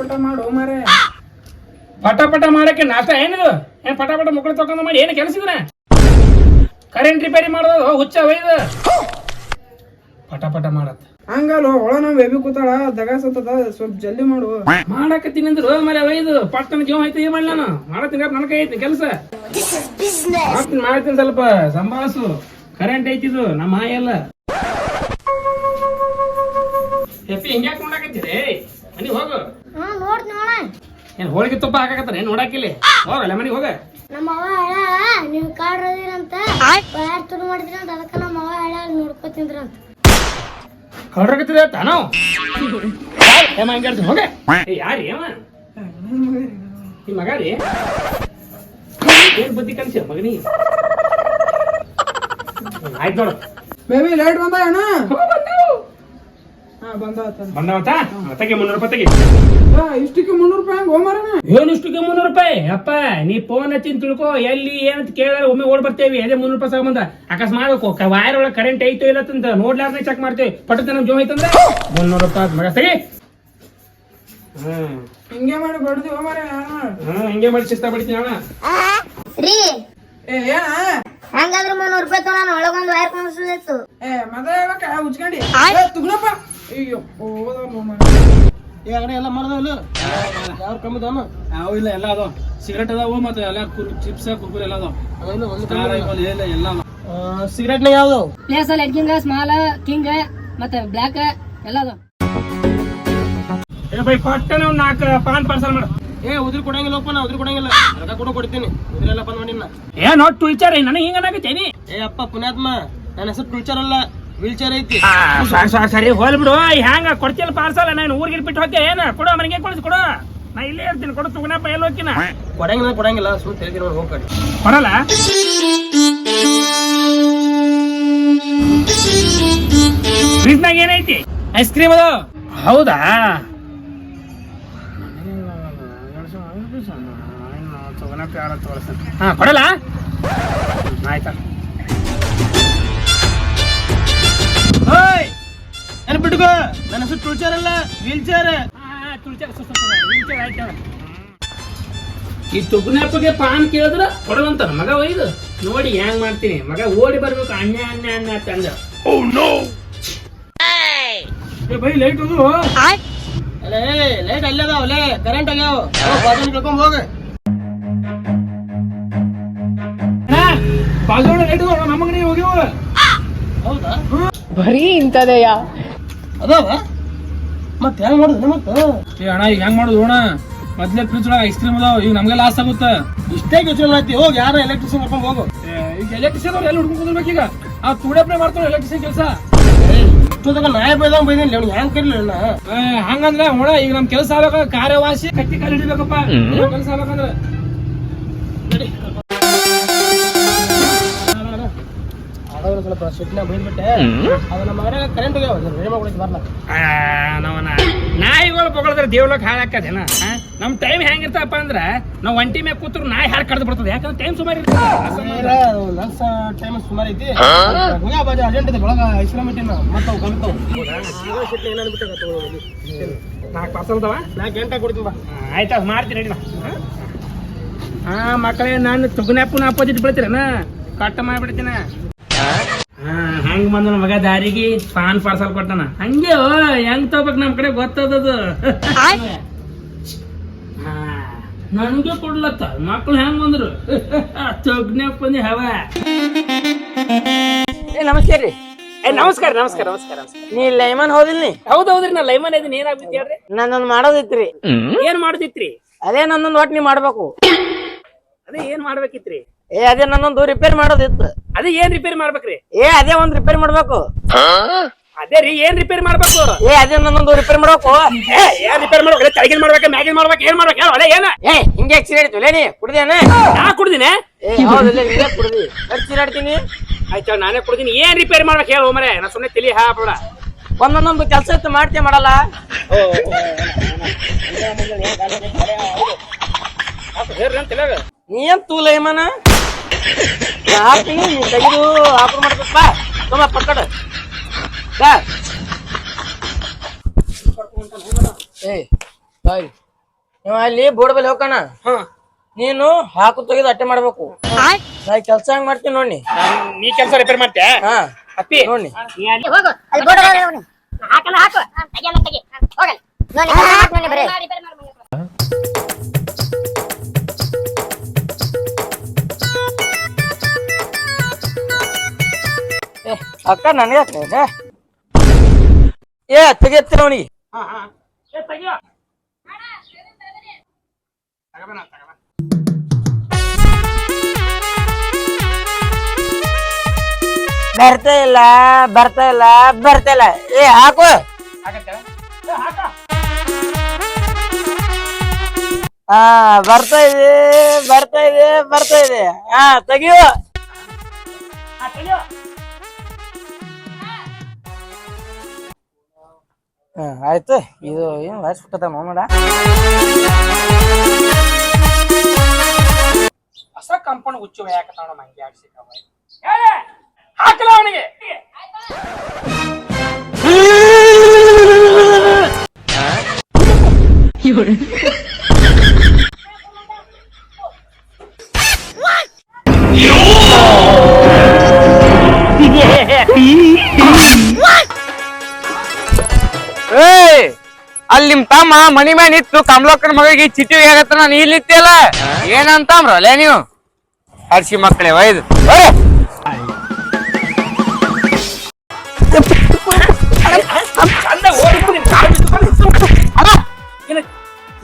ಪಟ ಮಾಡು ಮಾರೇ. ಪಟ ಪಟ ಮಾಡಕ್ಕೆ ನಾಷ್ಟ ಏನಿದು? ಏನ್ ಪಟ ಪಟ ಮಕ್ಕಳು ತಗೊಂಡು ಮಾಡಿ ಏನು ಕೆಲಸಿದ್ರ ಕರೆಂಟ್ ರಿಪೇರಿ ಮಾಡೋದು ಹುಚ್ಚ ಒಯ್ದು ಪಟ ಪಟ ಮಾಡತ್ ಹಂಗಲ್ಲ ಒಳ ನಮ್ ಬೇಬಿ ಕೂತಾಳ ದಗ ಸತ್ತದ ಸ್ವಲ್ಪ ಜಲ್ದಿ ಮಾಡು. ಮಾಡಕತ್ತೀನಿ ರೋಲ್ ಮರೆ ಒಯ್ದು ಪಟ್ಟನ ಜೀವ ಐತಿ ಏನ್ ಮಾಡ್ಲ ನಾನು. ಮಾಡತ್ತೀನಿ ನನ್ನ ಕೈ ಐತಿ ಕೆಲಸ. ಮಾಡ್ತೀನಿ ಮಾಡ್ತೀನಿ ಸ್ವಲ್ಪ. ಸಂಭಾಳಿಸು. ಕರೆಂಟ್ ಐತಿದು ನಮ್ಮ ಮಾಯಲ್ಲ ಎಪ್ಪಿ ಹಿಂಗ್ಯಾಕ್ ಮಾಡಕತ್ತೀರಿ ಮನಿ ಹೋಗು. ಹಾ ನೋಡ್ ಏನ್ ಹೋಳಿಗೆ ತುಪ್ಪ ಹಾಕಾಕತ್ತ ಏನ್ ನೋಡಾಕಿಲ್ಲಿ ಹೋಗಲ್ಲ ಮನೆಗೆ ಹೋಗ. ನಮ್ಮ ಅವ ಹೇಳ ನೀವ್ ಕಾಡ್ರದಿರಂತ ಯಾರು ತುಡು ಮಾಡಿದ್ರಂತ. ಅದಕ್ಕೆ ನಮ್ಮ ಅವ ಹೇಳ ನೋಡ್ಕೊತಿದ್ರಂತ ಕಳ್ರಕತ್ತಿದ ತಾನೋ? ಏಮ ಹಿಂಗಾಡ್ತೀನಿ ಹೋಗ. ಏ ಯಾರಿ ಏಮ ಈ ಮಗ ರೀ? ಏನ್ ಬುದ್ಧಿ ಕಲ್ಸಿ ಮಗನಿ ಆಯ್ತು ನೋಡು. ಬೇಬಿ ಲೈಟ್ ಬಂದ ಅಣ್ಣ? ಹಾ. ಬಂದ ಬಂದವತ್ತ ತೆಗೆ ಮುನ್ನೂರು ರೂಪಾಯಿ ತೆಗೆ. ಇಷ್ಟಕ್ಕೆ ಮುನ್ನೂರು ರೂಪಾಯಿ ಹಂಗ ಹೋಮಾರಣ ಏನು ಇಷ್ಟಕ್ಕೆ ಮುನ್ನೂರು ರೂಪಾಯಿ? ಅಪ್ಪ ನೀ ಫೋನ್ ಹಚ್ಚಿನ ತಿಳ್ಕೊ ಎಲ್ಲಿ ಏನಂತ ಕೇಳಿದ್ರೆ ಒಮ್ಮೆ ಓಡ್ ಬರ್ತೇವಿ. ಅದೇ ಮುನ್ನೂರು ರೂಪಾಯಿ ಸಂಬಂಧ ಅಕಸ್ಮಾತ್ ವೈರ್ ಒಳಗೆ ಕರೆಂಟ್ ಐತೋ ಇಲ್ಲ ಅಂತ ನೋಡ್ಲಾರ್ದೆ ಚೆಕ್ ಮಾಡ್ತೇವೆ. ಪಟ್ಟದ ನಮ್ ಜೋ ಐತಂದ್ರೆ? ಮುನ್ನೂರು ರೂಪಾಯಿ ಮಗ. ಸರಿ ಹ್ಮ್ ಹಿಂಗೆ ಮಾಡಿ ಬಡ್ದಿ ಹೋಮಾರ ಹ್ಮ್ ಹಿಂಗೆ ಮಾಡಿ ಶಿಸ್ತ ಬಿಡ್ತೀನಿ ಅಣ್ಣ. ರೀ. ಏ ಏನ? ಹಂಗಾದ್ರೆ ಮುನ್ನೂರು ರೂಪಾಯಿ ತಗೊಂಡ್ ಒಳಗೊಂದು ವೈರ್ ಕೊಂಡಿತ್ತು ಏ ಮದ ಉಚ್ಕಂಡಿ ತುಗ್ನಪ್ಪ ಅಯ್ಯೋ ಏ ಕಡೆ ಎಲ್ಲ ಮಾಡ್ದವಲ್ಲ ಯಾರು ಕಮ್ಮಿ ಅದಾನ ಅವು ಇಲ್ಲ ಎಲ್ಲ ಅದಾವ. ಸಿಗರೇಟ್ ಅದಾವು ಮತ್ತೆ ಎಲ್ಲ ಚಿಪ್ಸ್ ಕುರ್ಕುರಿ ಎಲ್ಲ ಅದಾವ. ಇವೆಲ್ಲ ಎಲ್ಲ ಎಲ್ಲ ಅದಾವ. ಸಿಗರೇಟ್ನ ಯಾವ್ದು? ಪ್ಲೇಸ್ ಅಲ್ಲಿ ಕಿಂಗ್ ಸ್ಮಾಲ್ ಕಿಂಗ್ ಮತ್ತೆ ಬ್ಲಾಕ್ ಎಲ್ಲ ಅದಾವ. ಏ ಬೈ ಪಟ್ಟನ ಒಂದ್ ನಾಲ್ಕು ಪಾನ್ ಪಾರ್ಸಲ್ ಮಾಡು. ಏ ಉದ್ರಿ ಕೊಡಂಗಿಲ್ಲಪ್ಪ ನಾ ಉದ್ರಿ ಕೊಡಂಗಿಲ್ಲ. ರೊಕ್ಕ ಕೂಡ ಕೊಡ್ತೀನಿ. ಉದ್ರೆಲ್ಲ ಬಂದ್ ಮಾಡಿನ ಏ ನೋಟ್ ತುಳಿಚಾರ ನನಗೆ ಹಿಂಗ ಏ ಅಪ್ಪ ಪುಣ್ಯಾತ್ಮ ನನ್ನ ಹೆಸರು ಟುಲ್ಚರ್ ಅಲ್ಲ. ಐತಿ. ಸಾರಿ. ಹೋಲ್ ಬಿಡು. ಹ್ಯಾಂಗ? ಕೊಡ್ತಿಲ್ಲ ಪಾರ್ಸಲ್ ನಾನು ಊರಿಗೆ ಬಿಟ್ಟು ಹೋಗ್ತೇ ಏನ? ಕೊಡು ಮನೆಗೆ ಕೊಡಿಸ್ ಕೊಡು. ನಾ ಇಲ್ಲೇ ಇರ್ತೀನಿ. ಕೊಡು ತುಗನಪ್ಪ ಎಲ್ಲಿ ಹೋಗ್ತೀನ ಕೊಡಂಗಿಲ್ಲ ಕೊಡಂಗಿಲ್ಲ ಸುಮ್ ತಿಳಿತೀನಿ ನೋಡಿ ಹೋಗ್ಕಡಿ ಕೊಡಲ್ಲ ಫ್ರಿಜ್ನಾಗ ಏನೈತಿ? ಐಸ್ ಕ್ರೀಮ್ ಅದು? ಹೌದಾ? ಹಾ ಕೊಡಲ್ಲ? ಆಯ್ತಾ. ಏನ್ ಬಿಟ್ಕೋ ನನ್ನ ಹೆಸರು ಟುಲ್ಚರ್ ಅಲ್ಲ ವೀಲ್ ಚೇರ್ ಈ ತುಗುನಪ್ಪಗೆ ಪಾನ್ ಕೇಳಿದ್ರ ಕೊಡುವಂತ ಮಗ ಒಯ್ದು. ನೋಡಿ ಹ್ಯಾಂಗ್ ಮಾಡ್ತೀನಿ. ಮಗ ಓಡಿ ಬರ್ಬೇಕು ಅಣ್ಣ ಅಣ್ಣ ಅಣ್ಣ ತಂದ ಅಂದ. ಏ ಬೈ ಲೈಟ್ ಅದು ಅಲ್ಲೇ ಲೈಟ್ ಅಲ್ಲೇ ಅದಾವ ಅಲ್ಲೇ ಕರೆಂಟ್ ಆಗ್ಯಾವ. ಬಾಜನ್ ಕಳ್ಕೊಂಡ್ ಹೋಗ. ಬಾಜೋಡ ಲೈಟ್ ನಮ್ಮ ಮನೆಗೆ ಹೋಗ್ಯಾವ ಹೌದಾ? ಬರೀ ಇಂಥದೆಯಾ? ಅದಾವ? ಮತ್ತೆ ಹೆಂಗ್ ಮಾಡುದು ಮತ್ತೆ? ಏ ಅಣ್ಣ ಈಗ ಹೆಂಗ್ ಮಾಡುದು ಅಣ್ಣ ಮೊದ್ಲೇ ಫ್ರಿಜ್ ಒಳಗೆ ಐಸ್ ಕ್ರೀಮ್ ಅದಾವ ಈಗ ನಮ್ಗೆ ಲಾಸ್ ಆಗುತ್ತೆ. ಇಷ್ಟೇ ಯೋಚನೆ ಮಾಡ್ತಿ ಹೋಗಿ ಯಾರ ಎಲೆಕ್ಟ್ರಿಷಿಯನ್ ಕರ್ಕೊಂಡು ಹೋಗು. ಈಗ ಎಲೆಕ್ಟ್ರಿಷಿಯನ್ ಅವ್ರು ಎಲ್ಲಿ ಹುಡ್ಕೊಂಡು ಕುಂದಿರ್ಬೇಕು ಈಗ? ಆ ತುಡಪ್ಲೆ ಮಾಡ್ತಾರೆ ಎಲೆಕ್ಟ್ರಿಷಿಯನ್ ಕೆಲಸ? ಇಷ್ಟೊತ್ತಾಗ ನಾಯಿ ಬೈದಂಗ್ ಬೈದಿಲ್ಲ ಅವ್ನು ಹೆಂಗ್ ಕರಿಲಿಲ್ಲ ಹಂಗಂದ್ರೆ ಹೋಣ ಈಗ ನಮ್ ಕೆಲಸ ಆಗ್ಬೇಕ ಕಾರ್ಯವಾಸಿ ಕಟ್ಟಿ ಕಾಲು ಹಿಡಿಬೇಕಪ್ಪ. ಕೆಲಸ ಆಗ್ಬೇಕಂದ್ರೆ. ಸ್ವಲ್ಪ ಸಿಟ್ಟಿನ ಬೈದ್ಬಿಟ್ಟೆ. ಅದು ನಮ್ಮ ಮನೆ ಕರೆಂಟ್ ಹೋಗ್ಯಾವ ಬರಲ್ಲ ನಾಯಿಗಳು ಬೊಗಳಿದ್ರೆ ದೇವ್ಲಕ್ಕೆ ಹಾಳಾಕದೇನ ನಮ್ ಟೈಮ್ ಹೆಂಗಿರ್ತಪ್ಪ ಅಂದ್ರೆ ನಾವ್ ಒಂಟಿ ಮೇಲೆ ಕೂತ್ರು ನಾಯಿ ಹಾಳು ಕಡ್ದು ಬಿಡ್ತದೆ. ಯಾಕಂದ್ರೆ ಟೈಮ್ ಸುಮಾರು ಲಕ್ಷ ಟೈಮ್ ಸುಮಾರು ಐತಿ. ಹೋಗ್ಯಾ ಬಾಜಿ ಅರ್ಜೆಂಟ್ ಐತಿ ಒಳಗ ಐಸ್ಲಾಮಿಟ್ಟಿನ ಮತ್ತೆ ಅವು ಕಲಿತಾವ. ನಾಲ್ಕು ಪಾರ್ಸಲ್ ಅದಾವ? ನಾಲ್ಕು ಗಂಟೆ ಕೊಡ್ತೀನಿ ಬಾ. ಆಯ್ತು ಮಾಡ್ತೀನಿ ರೆಡಿ ನಾ ಹಾ ಮಕ್ಕಳೇ ನಾನು ತುಗುನಪ್ಪನ ಅಪೋಸಿಟ್ ಬೀಳ್ತೀರನ? ಕಟ್ಟ ಮಾಡ್ಬಿಡ್ತೀನ? ಹೆಂಗ್ ಬಂದ ಮಗ ದಾರಿಗೆ? ಪಾನ್ ಪಾರ್ಸಲ್ ಕೊಟ್ಟನ. ಹಂಗೆ ಓ, ಹೆಂಗ್ ತಗೋಬೇಕು ನಮ್ ಕಡೆ ಗೊತ್ತದದು. ನನ್ಗೆ ಕೊಡ್ಲತ್ತ. ಮಕ್ಳು ಹೆಂಗ್ ಬಂದ್ರು? ತುಗ್ನಪ್ಪ ಬಂದಿ ಹವ ಏ ನಮಸ್ಕಾರ ರೀ. ಏ ನಮಸ್ಕಾರ ನಮಸ್ಕಾರ ನಮಸ್ಕಾರ ನಮಸ್ಕಾರ. ನೀ ಲೈಮನ್ ಹೋದಿಲ್ ನೀ ಹೌದ್ರಿ ನಾ ಲೈಮನ್ ಇದೀನಿ. ಏನಾಗ್ಬಿಟ್ಟು ಹೇಳ್ರಿ? ಮಾಡೋದಿತ್ತ್ರಿ ಮಾಡೋದಿತ್ರಿ. ಏನ್ ಮಾಡ್ತಿತ್ರಿ? ಅದೇ ನನ್ನೊಂದ್ ಒಟ್ ನೀ ಮಾಡ್ಬೇಕು. ಅದೇ ಏನ್ ಮಾಡ್ಬೇಕಿತ್ರಿ? ಏ ಅದೇ ನನ್ನೊಂದು ರಿಪೇರ್ ಮಾಡೋದಿತ್ತು. ಅದೇ ಏನ್ ರಿಪೇರಿ ಮಾಡ್ಬೇಕ್ರಿ? ಏ ಅದೇ ಒಂದ್ ರಿಪೇರ್ ಮಾಡ್ಬೇಕು. ಅದೇ ರೀ ಏನ್ ರಿಪೇರಿ ಮಾಡ್ಬೇಕು? ಏ ಅದೇ ನನ್ನೊಂದು ರಿಪೇರ್ ಮಾಡ್ಬೇಕು. ಏ, ಏನ್ ರಿಪೇರ್ ಮಾಡ್ಬೇಕು? ತೆಳಗಿನ ಮಾಡ್ಬೇಕು ಮ್ಯಾಗಿನ ಮಾಡ್ಬೇಕು ಏನ್ ಮಾಡ್ಬೇಕು? ಹೇಳು, ಅದೇ ಏನ? ಏ ಹಿಂಗೆ ಎಕ್ಸಿಡೆಂಟ್ ಲೇನಿ ನೀ ಕುಡ್ದೇನ? ನಾ ಕುಡ್ದಿನಿ? ಏ ಹೌದಿಲ್ಲ ಹಿಂಗೆ ಕುಡ್ದಿ. ಆಯ್ತು ನಾನೇ ಕುಡ್ದಿನಿ. ಏನ್ ರಿಪೇರಿ ಮಾಡ್ಬೇಕು? ಹೇಳು ಮರೆ. ನಾ ಸುಮ್ಮನೆ ತಲಿ ಹಾಕ್ಬೇಡ ಒಂದೊಂದೊಂದು ಕೆಲಸ ಇತ್ತು ಮಾಡ್ತೇ ಮಾಡಲ್ಲ? ಹೇಳ್ರಿ ಅಂತ ತಲೆಯಾಗ. ನೀ ಏನ್ ತೂಲ ಲೈಮನ ನೀ ತೆಗೆದು ಆಫರ್ ಮಾಡ್ಬೇಕಪ್ಪ ಬಾ. ತುಂಬ ಪಕ್ಕಡ. ಬಾ. ಏ ಬಾಯ್. ಇವ ಅಲ್ಲಿ ಬೋರ್ಡ್ ಬಲ್ಲಿ ಹೋಗೋಣ. ಹಾ. ನೀನು ಹಾಕು ತೆಗೆದು ಅಟ್ಟೆ ಮಾಡ್ಬೇಕು. ನಾ ಕೆಲ್ಸ ಹೆಂಗ್ ಮಾಡ್ತೀನಿ ನೋಡಿ. ನೀ ಕೆಲಸ ರಿಪೇರ್ ಮಾಡ್ತೀಯ? ಹಾ. ಅಪ್ಪಿ. ನೋಡಿ. ಹಾಕಲ್ಲ ಹಾಕು. ತೆಗಿಯಲ್ಲ ತೆಗಿ. ಹೋಗಲ್ಲ. ನೋಡಿ ಹಾಕು ನೋಡಿ ಬರೇ. ಏ ಅಕ್ಕ ನನಗೆ ಏ ತೆಗಿಯತ್ತೀರ ಅವನಿಗೆ. ಬರ್ತಾ ಇಲ್ಲ ಬರ್ತಾ ಇಲ್ಲ ಬರ್ತಾ ಇಲ್ಲ. ಏ ಹಾಕು? ಹಾ ಬರ್ತಾ ಇದೆ ಬರ್ತಾ ಇದೆ ಬರ್ತಾ ಇದೆ. ಹಾ ತೆಗಿಯೋ. ಹಾ, ತೆಗಿಯೋ. ಹಾ ಆಯ್ತು. ಇದು ಏನು ವಯಸ್ಸು ಬಿಟ್ಟದ ಮಾಮಡ ಹೊಸ ಕಂಪೌಂಡ್ ಹುಚ್ಚು ಯಾಕತ್ತಾವ ಮಂಗೆ ಆಡ್ಸಿಕವ ಹಾಕಲ ಅವನಿಗೆ! ಏಯ್ ಅಲ್ಲಿ ನಿಮ್ ತಮ್ಮ ಮನಿ ಮ್ಯಾನ್ ಇತ್ತು ಕಮಲಕ್ಕನ ಮಗಳಿಗೆ ಚಿಟ್ಟಿ ಆಗತ್ತ ನಾನು ಇಲ್ಲಿ ಏನಂತಾಮ್ರ ಅಲ್ಲೇ ನೀವು. ಹರ್ಷಿ ಮಕ್ಕಳೇ ಒಯ್ದು.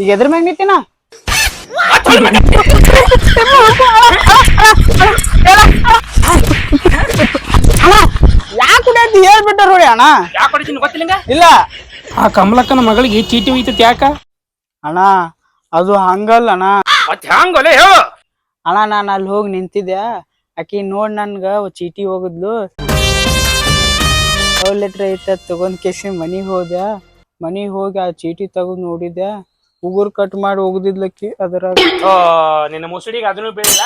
ಈಗ ಎದ್ರ ಮ್ಯಾಗ ನಿಂತಿನ? ಯಾಕೆ ಅಂತ ಹೇಳ್ಬಿಟ್ಟಾರ ನೋಡಿ ಅಣ್ಣ. ಯಾಕೆ ಗೊತ್ತಿಲ್ಲ ಇಲ್ಲ. ಆ ಕಮಲಕ್ಕನ ಮಗಳಿಗೆ ಚೀಟಿ ಒಯ್ತೈತಿ ಯಾಕ? ಅಣ್ಣ ಅದು ಹಂಗಲ್ಲ ಅಣ್ಣ. ಮತ್ತೆ ಹಂಗಲೆ ಹೇಳು? ಅಣ್ಣ ನಾನು ಅಲ್ಲಿ ಹೋಗಿ ನಿಂತಿದ್ದೆ. ಆಕಿ ನೋಡ್ ನನ್ಗ ಚೀಟಿ ಹೋಗಿದ್ಲು ಲವ್ ಲೆಟ್ರ್ ಐತ ತಗೊಂಡ್ ಕೇಸಿ ಮನಿಗ್ ಹೋದೆ. ಮನಿಗ್ ಹೋಗಿ ಆ ಚೀಟಿ ತಗೊಂಡ್ ನೋಡಿದೆ. ಉಗುರ್ ಕಟ್ ಮಾಡಿ ಹೋಗದಿದ್ಲಕ್ಕಿ ಅದರ ಓ ನಿನ್ನ ಮುಸುಡಿಗೆ ಅದನ್ನು ಬೀಳಿಲ್ಲ?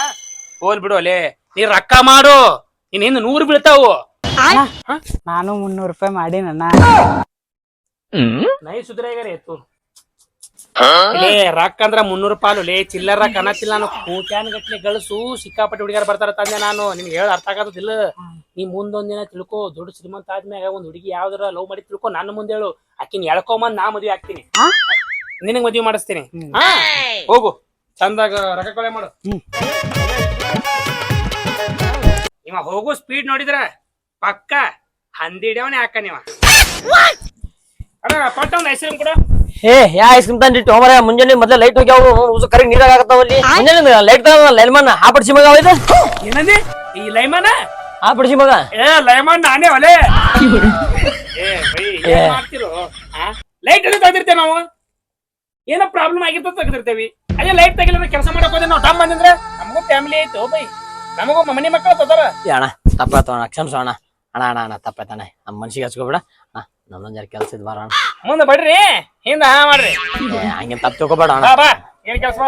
ಹೋಲ್ ಬಿಡು ಅಲೆ ನೀ ರೊಕ್ಕ ಮಾಡು. ನೀನ್ ಹಿಂದ ನೂರು ಬೀಳ್ತಾವು. ನಾನು ಮುನ್ನೂರು ರೂಪಾಯಿ ಮಾಡೀನಣ್ಣ. ನೈ ಸುಧಾರಿಗಾರ ಎತ್ತು. ಲೇ ರೊಕ್ಕ ಅಂದ್ರ ಮುನ್ನೂರು ಪಾಲು. ಲೇ ಚಿಲ್ಲರ ಕನತಿಲ್ಲ ನಾನು ಕೋಟ್ಯಾನ್ ಗಟ್ಲೆ ಗಳಿಸು ಸಿಕ್ಕಾಪಟ್ಟೆ ಹುಡುಗಿಯರ್ ಬರ್ತಾರ ತಂದೆ ನಾನು. ನಿಮ್ಗೆ ಹೇಳ ಅರ್ಥ ಆಗದಿಲ್ಲ. ನೀ ಮುಂದೊಂದ್ ದಿನ ತಿಳ್ಕೊ ದೊಡ್ಡ ಶ್ರೀಮಂತ ಆದ್ಮ್ಯಾಗ ಒಂದ್ ಹುಡುಗಿ ಯಾವ್ದಾರ ಲವ್ ಮಾಡಿ ತಿಳ್ಕೊ ನನ್ನ ಮುಂದೆ ಹೇಳು. ಆಕಿನ ಎಳ್ಕೊಂಬಂದ್ ನಾ ಮದ್ವೆ ಆಗ್ತೀನಿ. ನಿನಗ್ ಮದ್ವೆ ಮಾಡಿಸ್ತೀನಿ. ಹಾ ಹೋಗು. ಚಂದಾಗ ರೊಕ್ಕ ಕೊಳೆ ಮಾಡು. ಇವ ಹೋಗು ಸ್ಪೀಡ್ ನೋಡಿದ್ರ. ಪಕ್ಕ ಹಂದಿಡ್ಯವನೇ ಹಾಕ ನೀವ. ಏ ಯಾ ಐಸ್ ಕ್ರೀಮ್ ತಂದಿಟ್ಟು ಹೋಮರ ಮುಂಜಾನೆ ಮೊದಲೇ ಲೈಟ್ ಹೋಗ್ಯಾವು ಉಸು ಕರೆಗೆ ನೀರಾಗ ಆಗತ್ತಾವಲ್ಲಿ ಮುಂಜಾನೆ ಲೈಟ್ ತರ ಲೈಲ್ಮನ್ ಆ ಪಡಿಸಿ ಮಗ ಇದು ಏನಂದಿ? ಈ ಲೈಮನ್ ಆ ಪಡಿಸಿ ಮಗ. ಏ ಲೈಮನ್ ನಾನೇ ಒಲೆ. ಏ ಬೈ ಏನ್ ಮಾಡ್ತಿರೋ? ಲೈಟ್ ಎಲ್ಲಿ ತೆಗ್ದಿರ್ತೇವೆ ನಾವು. ಏನೋ ಪ್ರಾಬ್ಲಮ್ ಆಗಿತ್ತು ತೆಗ್ದಿರ್ತೇವಿ. ಅದೇ ಲೈಟ್ ತೆಗಿಲ್ಲ ಕೆಲಸ ಮಾಡಕ್ ಹೋದ್ರೆ ನಾವು ಟಮ್ ಬಂದ್ರೆ ನಮಗೂ ಫ್ಯಾಮಿಲಿ ಐತು ಬೈ. ನಮಗೂ ಮನೆ ಮಕ್ಕಳು ಏ ಅಣ್ಣ ತಪ್ಪ ಅಣ್ಣ ಕ್ಷಮಿಸು ಅಣ್ಣ. ಅಣ್ಣ ಅಣ್ಣ ಅಣ್ಣ ತಾನೆ ನಮ್ಮ ಮನ್ಸಿಗೆ ಹಚ್ಕೋಬೇಡ. ಅಣ್ಣ ನಮ್ದೊಂದ್ ಜರ ಕೆಲಸ ಇದ್ ಬಾರ. ಅಣ್ಣ ಮುಂದೆ ಬಡ್ರಿ ಹಿಂದ ಹಾ ಮಾಡ್ರಿ. ಏ, ಹಂಗೇನ್ ತಪ್ಪ ತಿಳ್ಕೊಬೇಡ ಅಣ್ಣ. ಬಾ ಬಾ ಏನ್ ಕೆಲಸ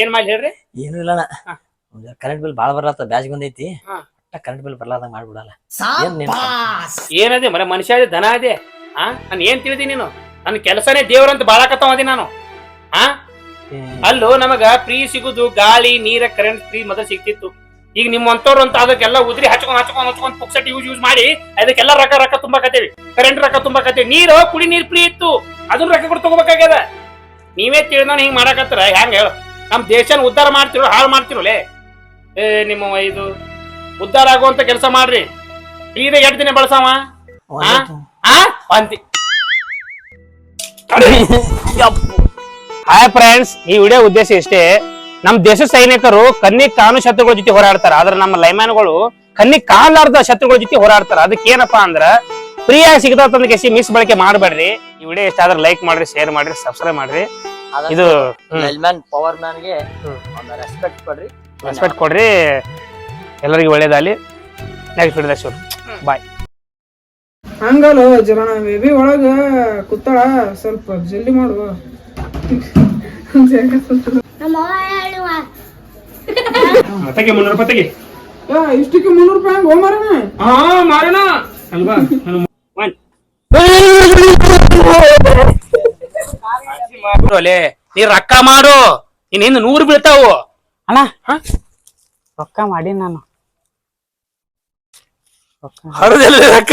ಏನ್ ಮಾಡಿ ಹೇಳ್ರಿ? ಏನು ಇಲ್ಲ ಅಣ್ಣ. ಕರೆಂಟ್ ಬಿಲ್ ಬಾಳ ಬರ್ಲಾತ ಬ್ಯಾಚ್ ಬಂದೈತಿ. ಹಾ. ಕರೆಂಟ್ ಬಿಲ್ ಬರ್ಲಾರ್ದಂಗ ಮಾಡ್ಬಿಡಲ್ಲ. ಏನ್ ನೀನ್ ಏನದೆ ಮರ ಮನುಷ್ಯ ಅದೇ ದನ ಅದೇ ಆ ನಾನು ಏನ್ ತಿಳಿದಿ ನೀನು? ನನ್ನ ಕೆಲಸನೇ ದೇವ್ರಂತ ಬಾಳಕತ್ತಾವ ಅದಿ ನಾನು. ಆ? ಅಲ್ಲೂ ಅಲ್ಲೋ ನಮಗ ಫ್ರೀ ಸಿಗುದು ಗಾಳಿ ನೀರ ಕರೆಂಟ್ ಫ್ರೀ ಮೊದಲು ಸಿಗ್ತಿತ್ತು. ಈಗ ನಿಮ್ಮಂತವ್ರು ಅಂತ ಅದಕ್ಕೆಲ್ಲ ಉದ್ರಿ ಹಚ್ಕೊಂಡ್ ಹಚ್ಕೊಂಡ್ ಹಚ್ಕೊಂಡ್ ಪುಕ್ಸಟ್ ಯೂಸ್ ಯೂಸ್ ಮಾಡಿ ಅದಕ್ಕೆಲ್ಲ ರೊಕ್ಕ ರೊಕ್ಕ ತುಂಬಾಕತ್ತೇವಿ. ಕರೆಂಟ್ ರೊಕ್ಕ ತುಂಬಾಕತ್ತೇವಿ. ನೀರು ಕುಡಿ ನೀರ್ ಫ್ರೀ ಇತ್ತು. ಅದನ್ನ ರೊಕ್ಕ ಕೊಟ್ಟು ತಗೋಬೇಕಾಗ್ಯದ. ನೀವೇ ತಿಳಿದ ಹಿಂಗ್ ಮಾಡಾಕತ್ತರ. ಹೆಂಗ ಹೇಳು. ನಮ್ ದೇಶನ ಉದ್ಧಾರ ಮಾಡ್ತಿರೋ ಹಾಳು ಮಾಡ್ತಿರೋಲೆ. ಏ ನಿಮ್ಮ ಇದು ಉದ್ಧಾರ ಆಗುವಂತ ಕೆಲಸ ಮಾಡ್ರಿ. ಈಗ ಎರಡು ದಿನ ಬಳಸಾವ? ಅಂತಿ ಹಾಯ್ ಫ್ರೆಂಡ್ಸ್ ಈ ವಿಡಿಯೋ ಉದ್ದೇಶ ಇಷ್ಟೇ. ನಮ್ ದೇಶ ಸೈನಿಕರು ಕನ್ನಿ ಕಾನು ಶತ್ರುಗಳ ಜೊತೆ ಹೋರಾಡ್ತಾರ. ಆದ್ರೆ ನಮ್ಮ ಲೈಮ್ಯಾನ್ಗಳು ಕನ್ನಿ ಕಾಲಾರ್ದ ಶತ್ರುಗಳ ಜೊತೆ ಹೋರಾಡ್ತಾರ. ಅದಕ್ಕೆ ಏನಪ್ಪಾ ಅಂದ್ರ ಫ್ರೀ ಆಗಿ ಸಿಗತ್ತ ಕೆಸಿ ಮಿಸ್ ಬಳಕೆ ಮಾಡಬೇಡ್ರಿ. ಈ ವಿಡಿಯೋ ಇಷ್ಟ ಆದ್ರೆ ಲೈಕ್ ಮಾಡ್ರಿ ಶೇರ್ ಮಾಡ್ರಿ ಸಬ್ಸ್ಕ್ರೈಬ್ ಮಾಡ್ರಿ. ಇದು. ಪವರ್ ಮ್ಯಾನ್ಗೆ ರೆಸ್ಪೆಕ್ಟ್ ಕೊಡ್ರಿ. ರೆಸ್ಪೆಕ್ಟ್ ಕೊಡ್ರಿ. ಎಲ್ಲರಿಗೂ ಒಳ್ಳೇದಾಗಲಿ. ನೆಕ್ಸ್ಟ್ ವಿಡಿಯೋ ಶುರು ಬಾಯ್ ಹಂಗಲ್ಲ ಜನ ಬೇಬಿ ಒಳಗ ಕೂತಾಳ ಸ್ವಲ್ಪ ಜಲ್ದಿ ಮಾಡು ಮುನ್ನೂರು ರೂಪಾಯಿ ತೆಗಿ. ಇಷ್ಟಕ್ಕೆ ಮುನ್ನೂರು ರೂಪಾಯಿ ಹಂಗ ಹಾ ಮಾರೋಣ. ಅಲ್ವಾ? ನೀ ರೊಕ್ಕ ಮಾಡು. ನೀನ್ ಹಿಂದ್ ನೂರು ಬೀಳ್ತಾವು. ಅಣ್ಣ ಹ? ರೊಕ್ಕ ಮಾಡಿ ನಾನು. ರೊಕ್ಕ ಹರಿದಿಲ್ಲ ರೊಕ್ಕ.